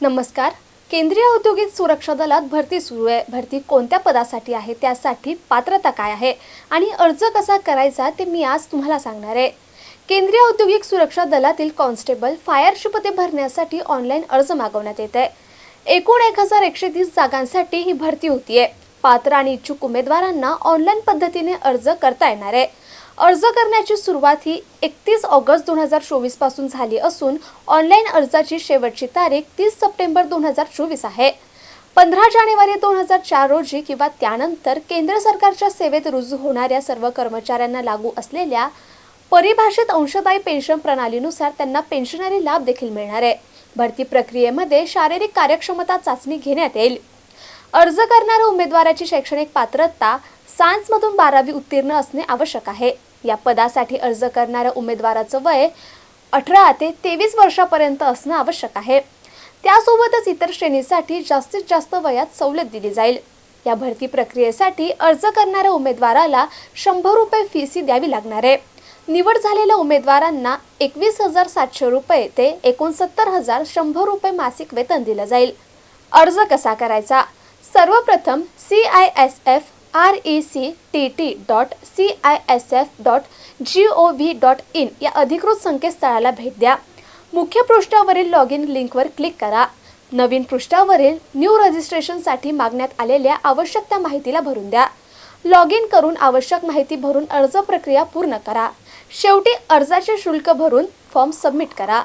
नमस्कार. केंद्रीय औद्योगिक सुरक्षा दलात भरती सुरू आहे. भरती कोणत्या पदासाठी आहे? त्यासाठी पात्रता काय आहे? आणि अर्ज कसा करायचा ते मी आज तुम्हाला सांगणार आहे. केंद्रीय औद्योगिक सुरक्षा दलातील कॉन्स्टेबल फायरची पदे भरण्यासाठी ऑनलाईन अर्ज मागवण्यात येत आहे. एकूण एक हजार एकशे तीस जागांसाठी ही भरती होतीये. पात्र आणि इच्छुक उमेदवारांना ऑनलाईन पद्धतीने अर्ज करता येणार आहे. अर्ज करण्याची सुरुवात ही एकतीस ऑगस्ट दोन हजार चोवीसपासून झाली असून ऑनलाईन अर्जाची शेवटची तारीख तीस सप्टेंबर दोन हजार चोवीस आहे. पंधरा जानेवारी दोन हजार चार रोजी किंवा त्यानंतर केंद्र सरकारच्या सेवेत रुजू होणाऱ्या सर्व कर्मचाऱ्यांना लागू असलेल्या परिभाषित अंशदायी पेन्शन प्रणालीनुसार त्यांना पेन्शनरी लाभ देखील मिळणार आहे. भरती प्रक्रियेमध्ये शारीरिक कार्यक्षमता चाचणी घेण्यात येईल. अर्ज करणाऱ्या उमेदवाराची शैक्षणिक पात्रता सायन्समधून बारावी उत्तीर्ण असणे आवश्यक आहे. या पदासाठी अर्ज करणाऱ्या उमेदवाराचं वय अठरा ते तेवीस वर्षापर्यंत असणं आवश्यक आहे. त्यासोबतच इतर श्रेणीसाठी जास्तीत जास्त वयात सवलत दिली जाईल. या भरती प्रक्रियेसाठी अर्ज करणाऱ्या उमेदवाराला शंभर रुपये फीसी द्यावी लागणार आहे. निवड झालेल्या उमेदवारांना एकवीस हजार सातशे रुपये ते एकोणसत्तर हजार शंभर रुपये मासिक वेतन दिलं जाईल. अर्ज कसा करायचा? सर्वप्रथम C I S F R E C T T dot C I S F dot G O V dot in या अधिकृत संकेतस्थळाला भेट द्या. मुख्य पृष्ठावरील लॉग इन लिंकवर क्लिक करा. नवीन पृष्ठावरील न्यू रजिस्ट्रेशनसाठी मागण्यात आलेल्या आवश्यक त्या माहितीला भरून द्या. लॉग इन करून आवश्यक माहिती भरून अर्ज प्रक्रिया पूर्ण करा. शेवटी अर्जाचे शुल्क भरून फॉर्म सबमिट करा.